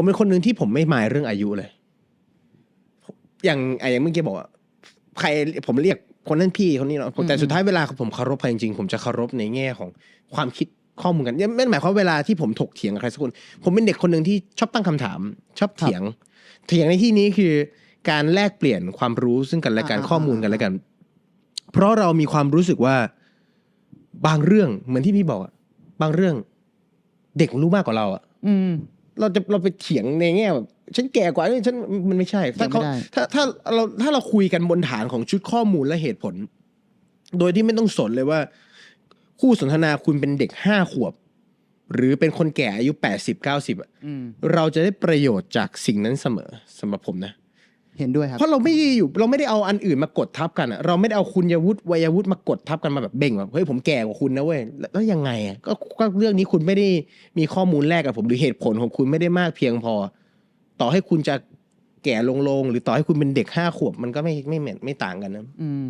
ผมเป็นคนหนึ่งที่ผมไม่หมายเรื่องอายุเลย อย่างไอ้อย่างเมื่อกี้บอกว่าใครผมเรียกคนนั้นพี่คนนี้เนาะแต่สุดท้ายเวลาผมเคารพใครจริงๆผมจะเคารพในแง่ของความคิดข้อมูลกันไม่ได้หมายความว่าเวลาที่ผมถกเถียงกับใครสักคนผมเป็นเด็กคนหนึ่งที่ชอบตั้งคำถาม ชอบเถียง เถียงในที่นี้คือ การแลกเปลี่ยนความรู้ซึ่งกันและกันอ่าข้อมูลกันและกัน เพราะเรามีความรู้สึกว่าบางเรื่องเหมือนที่พี่บอกอะบางเรื่อง เด็กรู้มากกว่าเราอะอืม เราจะเราไปเถียงในแง่แบบฉันแก่กว่านี่ฉันมันไม่ใช่ ถ้าเขาไม่ได้ถ้าถ้าเราถ้าเราคุยกันบนฐานของชุดข้อมูลและเหตุผล โดยที่ไม่ต้องสนเลยว่า คู่สนทนาคุณเป็นเด็กห้าขวบ หรือเป็นคนแก่อายุแปดสิบเก้าสิบอะอืมเราจะได้ประโยชน์จากสิ่งนั้นเสมอสำหรับผมนะ เห็นด้วยครับ เพราะเราไม่ได้อยู่เราไม่ได้เอาอันอื่นมากดทับกันอะเราไม่ได้เอาคุณยวุฒิวัยวุฒิมากดทับกันมาแบบเบ่งแบบเฮ้ยผมแก่กว่าคุณนะเว้ยแล้วแล้วยังไงอะก็ก็เรื่องนี้คุณไม่ได้มีข้อมูลแลกกับผมหรือเหตุผลของคุณไม่ได้มากเพียงพอ ต่อให้คุณจะแก่ลงๆหรือต่อให้คุณเป็นเด็กห้าขวบมันก็ไม่ไม่เหมือนไม่ต่างกันนะอืม